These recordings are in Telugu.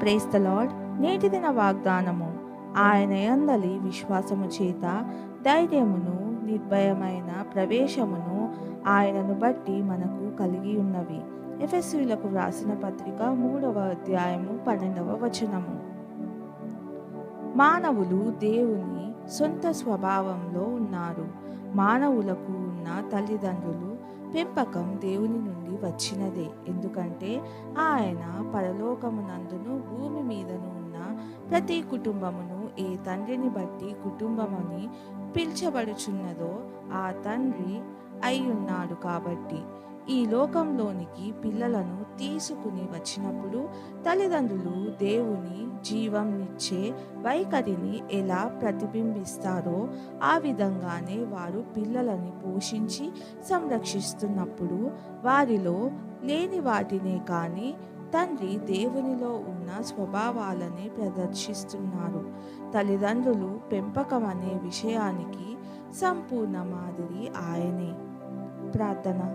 ప్రేస్ ద లార్డ్ నేటి దిన వాగ్దానము. ఆయన యందలి విశ్వాసము చేత ధైర్యమును నిర్భయమైన ప్రవేశమును ఆయనను బట్టి మనకు కలిగి ఉన్నవి. ఎఫ్ఎస్యులకు వ్రాసిన పత్రిక మూడవ అధ్యాయము పన్నెండవ వచనము. మానవులు దేవుని సొంత స్వభావంలో ఉన్నారు. మానవులకు ఉన్న తల్లిదండ్రులు పెంపకం దేవుని నుండి వచ్చినదే. ఎందుకంటే ఆయన పరలోకమునందును భూమి మీదను ఉన్న ప్రతి కుటుంబమును ఏ తండ్రిని బట్టి కుటుంబమని పిలిచబడుచున్నదో ఆ తండ్రి అయ్యున్నాడు కాబట్టి. ఈ లోకంలోనికి పిల్లలను తీసుకుని వచ్చినప్పుడు తల్లిదండ్రులు దేవుని జీవంనిచ్చే వైఖరిని ఎలా ప్రతిబింబిస్తారో ఆ విధంగానే వారు పిల్లలని పోషించి సంరక్షిస్తున్నప్పుడు వారిలో లేని వాటినే కానీ తండ్రి దేవునిలో ఉన్న స్వభావాలనే ప్రదర్శిస్తున్నారు. తల్లిదండ్రులు పెంపకం అనే విషయానికి సంపూర్ణ మాదిరి ఆయనే. ప్రార్థన.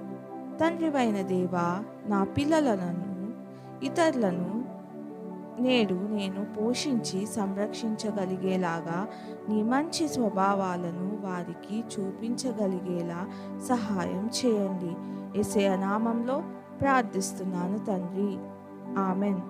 తండ్రివైన దేవా నా పిల్లలను ఇతరులను నేడు నేను పోషించి సంరక్షించగలిగేలాగా నీ మంచి స్వభావాలను వారికి చూపించగలిగేలా సహాయం చేయండి. ఎసే నామంలో ప్రార్థిస్తున్నాను తండ్రి. ఆమెన్.